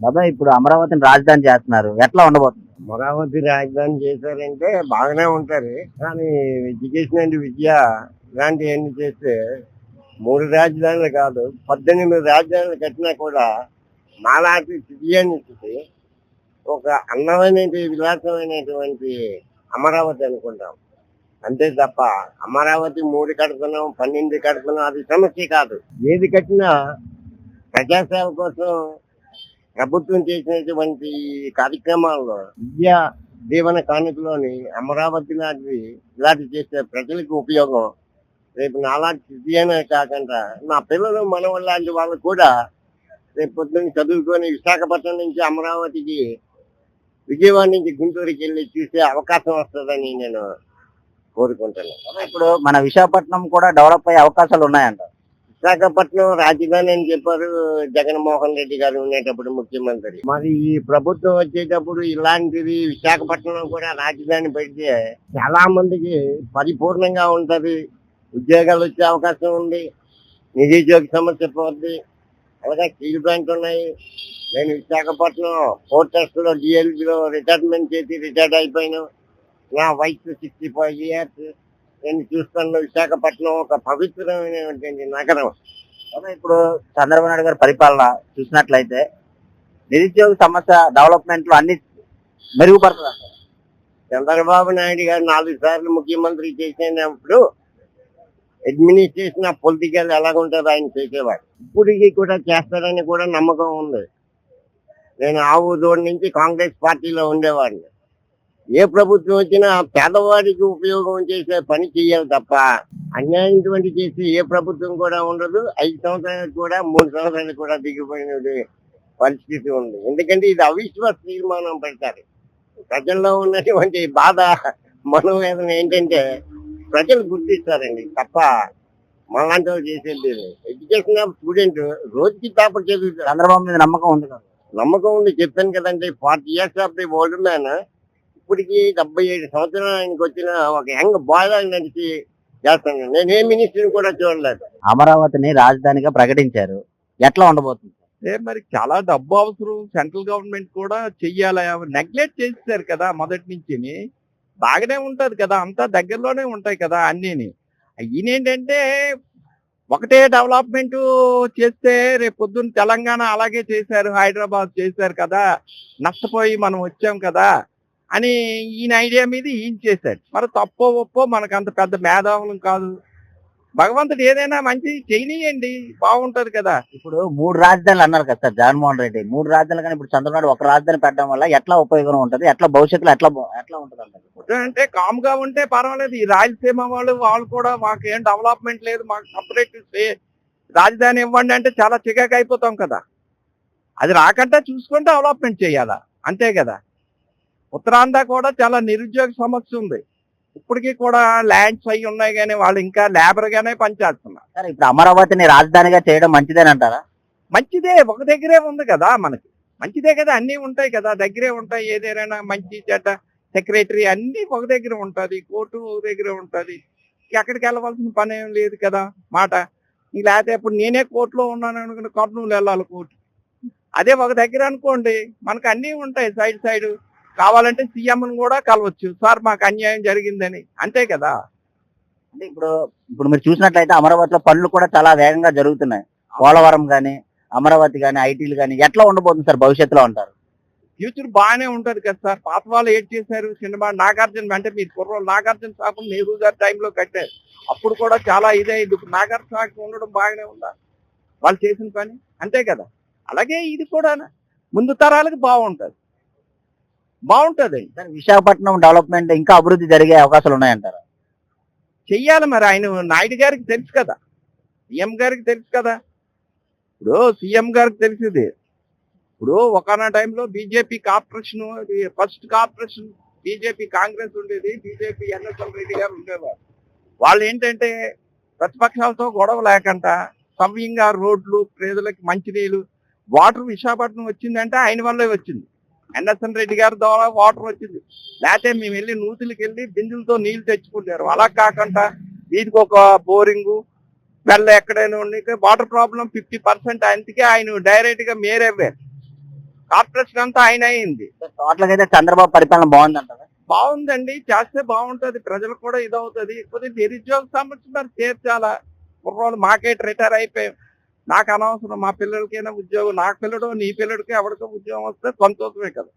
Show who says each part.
Speaker 1: బాబాయ్ ఇప్పుడు అమరావతిని రాజధాని చేస్తున్నారు. ఎట్లా ఉండబోతుంది?
Speaker 2: అమరావతి రాజధాని చేశారంటే బాగానే ఉంటారు. కానీ ఎడ్యుకేషన్ అండ్ విద్య ఇలాంటివన్నీ చేస్తే మూడు రాజధానులు కాదు పద్దెనిమిది రాజధానులు కట్టినా కూడా మాలాంటి సిటిజన్స్కి ఒక అందమైన విలాసమైనటువంటి అమరావతి అనుకుంటాం. అంతే తప్ప అమరావతి మూడు కడుతున్నాం పన్నెండు కడుతున్నాం అది సమస్య కాదు. ఏది కట్టినా ప్రజాసేవ కోసం ప్రభుత్వం చేసినటువంటి కార్యక్రమాల్లో విద్యా దీవెన కానుకలోని అమరావతి లాంటివి ఇలాంటి చేస్తే ప్రజలకు ఉపయోగం. రేపు నాలాంటి సిద్ధియనే కాకుండా నా పిల్లలు మనవళ్ళ లాంటి వాళ్ళు కూడా రేపు పొద్దున్న చదువుకొని విశాఖపట్నం నుంచి అమరావతికి విజయవాడ నుంచి గుంటూరుకి వెళ్ళి చూసే అవకాశం వస్తుందని నేను కోరుకుంటున్నాను.
Speaker 1: ఇప్పుడు మన విశాఖపట్నం కూడా డెవలప్ అయ్యే అవకాశాలు ఉన్నాయంట.
Speaker 2: విశాఖపట్నం రాజధాని అని చెప్పారు జగన్మోహన్ రెడ్డి గారు ఉండేటప్పుడు ముఖ్యమంత్రి. మరి ఈ ప్రభుత్వం వచ్చేటప్పుడు ఇలాంటిది విశాఖపట్నం కూడా రాజధాని పెడితే చాలా మందికి పరిపూర్ణంగా ఉంటది. ఉద్యోగాలు వచ్చే అవకాశం ఉంది. నిరుద్యోగ సమస్య పోద్ది. అలాగే స్టీల్ ప్లాంట్ ఉన్నాయి. నేను విశాఖపట్నం ఫోర్ టెస్ట్లో డిఎల్బిలో రిటైర్మెంట్ చేసి రిటైర్డ్ అయిపోయాను. నా వయసు సిక్స్టీ ఫైవ్ ఇయర్స్ నేను చూస్తాను విశాఖపట్నం ఒక పవిత్రమైనటువంటి నగరం.
Speaker 1: ఇప్పుడు చంద్రబాబు నాయుడు గారి పరిపాలన చూసినట్లయితే నిరుద్యోగ సమస్య డెవలప్మెంట్లో అన్ని మెరుగుపడుతుంది.
Speaker 2: చంద్రబాబు నాయుడు గారు నాలుగు సార్లు ముఖ్యమంత్రి చేసినప్పుడు అడ్మినిస్ట్రేషన్ పొలిటికల్ ఎలాగుంటుందో ఆయన చేసేవాడు. ఇప్పటికీ కూడా చేస్తారని కూడా నమ్మకం ఉంది. నేను ఆవు దోడి నుంచి కాంగ్రెస్ పార్టీలో ఉండేవాడిని. ఏ ప్రభుత్వం వచ్చినా పేదవాడికి ఉపయోగం చేసే పని చేయాలి తప్ప అన్యాయటువంటి చేసి ఏ ప్రభుత్వం కూడా ఉండదు. ఐదు సంవత్సరాలకు కూడా మూడు సంవత్సరాలకు కూడా దిగిపోయిన పరిస్థితి ఉంది. ఎందుకంటే ఇది అవిశ్వాస తీర్మానం పెడతారు ప్రజల్లో ఉన్నటువంటి బాధ మనోవేదన ఏంటంటే ప్రజలు గుర్తిస్తారండి. తప్ప మనలాంటి వాళ్ళు చేసేది ఎడ్యుకేషన్ ఆఫ్ స్టూడెంట్ రోజుకి పేపర్ చదువుతారు.
Speaker 1: చంద్రబాబు మీద నమ్మకం ఉంది కదా?
Speaker 2: నమ్మకం ఉంది. చెప్పాను కదండి forty years of the old man ఇప్పటికి డెబ్బై ఏడు సంవత్సరాలు ఆయనకి వచ్చిన ఒక యంగ్ బాయ్ లాగా నడిచి చేస్తాను. నేను ఏ మినిస్టర్ని కూడా చూడలేదు.
Speaker 1: అమరావతిని రాజధానిగా ప్రకటించారు. ఎట్లా ఉండబోతుంది?
Speaker 3: ఏ మరి చాలా డబ్బు అవసరం. సెంట్రల్ గవర్నమెంట్ కూడా చెయ్యాలి. నెగ్లెక్ట్ చేసేసారు కదా మొదటి నుంచి బాగానే ఉంటది కదా. అంతా దగ్గరలోనే ఉంటాయి కదా అన్నీని. ఈయన ఏంటంటే ఒకటే డెవలప్మెంట్ చేస్తే రేపు పొద్దున్న తెలంగాణ అలాగే చేశారు. హైదరాబాద్ చేశారు కదా. నష్టపోయి మనం వచ్చాం కదా. అని ఈయన ఐడియా మీద ఈయన చేశాడు. మరి తప్పో ఒప్పో మనకు అంత పెద్ద మేధావులం కాదు. భగవంతుడు ఏదైనా మంచి చేయనీయండి బాగుంటది కదా.
Speaker 1: ఇప్పుడు మూడు రాజధానులు అన్నారు కదా సార్ జగన్మోహన్ రెడ్డి. మూడు రాజధానులు కానీ ఇప్పుడు చంద్రబాబు ఒక రాజధాని పెట్టడం వల్ల ఎట్లా ఉపయోగం ఉంటది? ఎట్లా భవిష్యత్తులో ఎట్లా ఎట్లా ఉంటది
Speaker 3: అంటే కామ్గా ఉంటే పర్వాలేదు. ఈ రాయలసీమ వాళ్ళు వాళ్ళు కూడా మాకు ఏం డెవలప్మెంట్ లేదు మాకు సపరేట్ రాజధాని ఇవ్వండి అంటే చాలా చికాకు అయిపోతాం కదా. అది రాకుండా చూసుకుంటే డెవలప్మెంట్ చేయాలా? అంతే కదా. ఉత్తరాంధ్ర కూడా చాలా నిరుద్యోగ సమస్య ఉంది. ఇప్పటికీ కూడా ల్యాండ్స్ అయి ఉన్నాయి కానీ వాళ్ళు ఇంకా లేబర్ గానే పనిచేస్తున్నారు.
Speaker 1: సార్ ఇప్పుడు అమరావతిని రాజధానిగా చేయడం మంచిదేనంటారా
Speaker 3: మంచిదే ఒక దగ్గరే ఉంది కదా మనకి. మంచిదే కదా అన్నీ ఉంటాయి కదా. దగ్గరే ఉంటాయి ఏదైనా మంచి చెడ్డ సెక్రటరీ అన్ని ఒక దగ్గర ఉంటది. కోర్టు ఒక దగ్గర ఉంటది. ఎక్కడికి వెళ్ళవలసిన పని ఏం లేదు కదా మాట. లేకపోతే ఇప్పుడు నేనే కోర్టులో ఉన్నాను అనుకుని కర్నూలు వెళ్ళాలి కోర్టు. అదే ఒక దగ్గర అనుకోండి మనకు అన్నీ ఉంటాయి సైడ్ సైడ్. కావాలంటే సీఎం కూడా కలవచ్చు. సార్ మాకు అన్యాయం జరిగిందని. అంతే కదా?
Speaker 1: అంటే ఇప్పుడు ఇప్పుడు మీరు చూసినట్లయితే అమరావతిలో పనులు కూడా చాలా వేగంగా జరుగుతున్నాయి. పోలవరం గాని అమరావతి గాని ఐటీలు గాని ఎట్లా ఉండబోతుంది సార్ భవిష్యత్తులో అంటారు?
Speaker 3: ఫ్యూచర్ బాగానే ఉంటది కదా సార్. పాత వాళ్ళు ఏం చేశారు? సినిమా నాగార్జున అంటే మీరు కుర్రోళ్ళు. నాగార్జున సాకు నెహ్రూ గారి టైంలో కట్టారు. అప్పుడు కూడా చాలా ఇదే ఇది ఇప్పుడు నాగార్జున సాకు ఉండడం బాగానే ఉందా? వాళ్ళు చేసిన పని అంతే కదా? అలాగే ఇది కూడా ముందు తరాలకు బాగుంటది. బాగుంటది.
Speaker 1: విశాఖపట్నం డెవలప్మెంట్ ఇంకా అభివృద్ధి జరిగే అవకాశాలు ఉన్నాయంటారు?
Speaker 3: చెయ్యాలి మరి ఆయన నాయుడు గారికి తెలుసు కదా. సీఎం గారికి తెలుసు కదా. ఇప్పుడు సీఎం గారికి తెలిసింది. ఇప్పుడు ఒకనా టైంలో BJP corporation first corporation BJP Congress ఉండేది బీజేపీ ఎన్ఎస్ఎల్ రెడ్డి గారు ఉండేవారు. వాళ్ళు ఏంటంటే ప్రతిపక్షాలతో గొడవ లేకుండా సవ్యంగా రోడ్లు ప్రజలకి మంచినీళ్ళు వాటర్ విశాఖపట్నం వచ్చిందంటే ఆయన వల్లే వచ్చింది. ఎన్ఎస్ఎన్ రెడ్డి గారి ద్వారా వాటర్ వచ్చింది. లేకపోతే మేము వెళ్ళి నూతులకి వెళ్ళి బిందులతో నీళ్ళు తెచ్చుకుంటారు. అలా కాకుండా వీటికి ఒక బోరింగు వెళ్ళ ఎక్కడైనా ఉండి వాటర్ ప్రాబ్లం ఫిఫ్టీ పర్సెంట్ అందుకే ఆయన డైరెక్ట్గా మేరేవారు కార్పొరేషన్ అంతా ఆయన అయింది
Speaker 1: అయితే చంద్రబాబు పరిపాలన బాగుంది అంటారా
Speaker 3: బాగుందండి. చేస్తే బాగుంటది. ప్రజలకు కూడా ఇదవుతుంది. కొద్దిగా నిరుద్యోగ సమస్య మరి తీర్చాలా? మాకే రిటైర్ అయిపోయాం. నాకు అనవసరం మా పిల్లలకైనా ఉద్యోగం నాకు పిల్లడు నీ పిల్లడికి ఎవరికో ఉద్యోగం వస్తే సంతోషమే కదా.